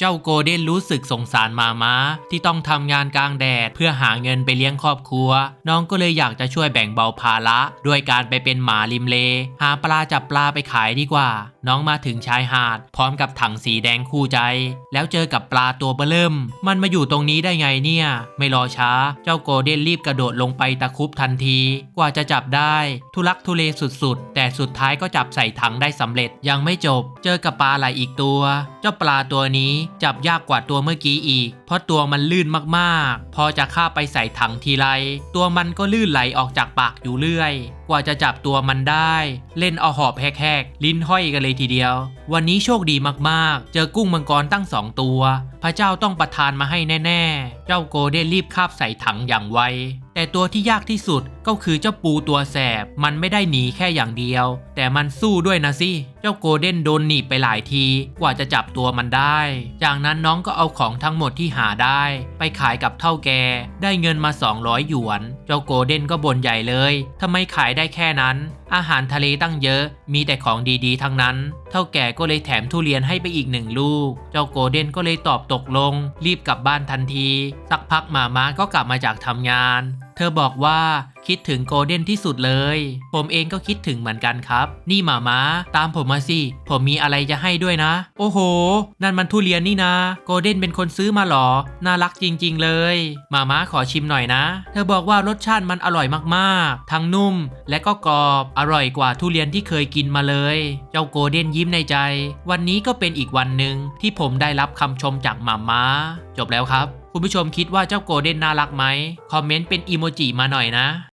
เจ้าโกเด้นรู้สึกสงสารมาม้าที่ต้องทำงานกลางแดด เพื่อหาเงินไปเลี้ยงครอบครัว น้องก็เลยอยากจะช่วยแบ่งเบาภาระด้วยการไปเป็นหมาริมเล หาปลาจับปลาไปขายดีกว่า น้องมาถึงชายหาด พร้อมกับถังสีแดงคู่ใจ แล้วเจอกับปลาตัวเบิ่มมันมาอยู่ตรงนี้ได้ไงเนี่ย ไม่รอช้า เจ้าโกเด้นรีบกระโดดลงไปตะคุบทันที กว่าจะจับได้ ทุลักทุเลสุดๆ แต่สุดท้ายก็จับใส่ถังได้สำเร็จยังไม่จบ เจอกับปลาไหลอีกตัว เจ้าปลาตัวนี้จับยากกว่าตัวเมื่อกี้อีก เพราะตัวมันลื่นมากๆ พอจะข้าไปใส่ถังทีไร ตัวมันก็ลื่นไหลออกจากปากอยู่เรื่อยกว่าจะจับตัวมันได้ เล่นเอาหอบแหกๆ ลิ้นห้อยกันเลยทีเดียว วันนี้โชคดีมากๆ เจอกุ้งมังกรตั้งสองตัว พระเจ้าต้องประทานมาให้แน่ๆ เจ้าโกลเด้รีบคาบใส่ถังอย่างไว แต่ตัวที่ยากที่สุดก็คือเจ้าปูตัวแสบ มันไม่ได้หนีแค่อย่างเดียว แต่มันสู้ด้วยนะสิ เจ้าโกเด้นโดนหนีบไปหลายที กว่าจะจับตัวมันได้ จากนั้นน้องก็เอาของทั้งหมดที่หาได้ ไปขายกับเท่าแก ได้เงินมา 200 หยวน เจ้าโกเด้นก็บ่นใหญ่เลยทำไมขายได้แค่นั้น อาหารทะเลตั้งเยอะ มีแต่ของดีๆ ทั้งนั้น เท่าแก่ก็เลยแถมทุเรียนให้ไปอีกหนึ่งลูก เจ้าโกลเด้นก็เลยตอบตกลง รีบกลับบ้านทันที สักพักหมาม้าก็กลับมาจากทำงาน เธอบอกว่าคิดถึงโกลเด้นที่สุดเลย ผมเองก็คิดถึงเหมือนกันครับ นี่หมาม้าตามผมมาสิ ผมมีอะไรจะให้ด้วยนะ โอ้โห นั่นมันทุเรียนนี่นะ โกลเด้นเป็นคนซื้อมาหรอ น่ารักจริง ๆ เลยหมาม้าขอชิมหน่อยนะ เธอบอกว่ารสชาติมันอร่อยมากๆ ทั้งนุ่มและก็กรอบ อร่อยกว่าทุเรียนที่เคยกินมาเลย เจ้าโกลเด้นยิ้มในใจ วันนี้ก็เป็นอีกวันหนึ่งที่ผมได้รับคำชมจากหมาม้าจบแล้วครับ คุณผู้ชมคิดว่าเจ้าโกลเด้นน่ารักไหมคอมเมนต์เป็นอีโมจิมาหน่อยนะ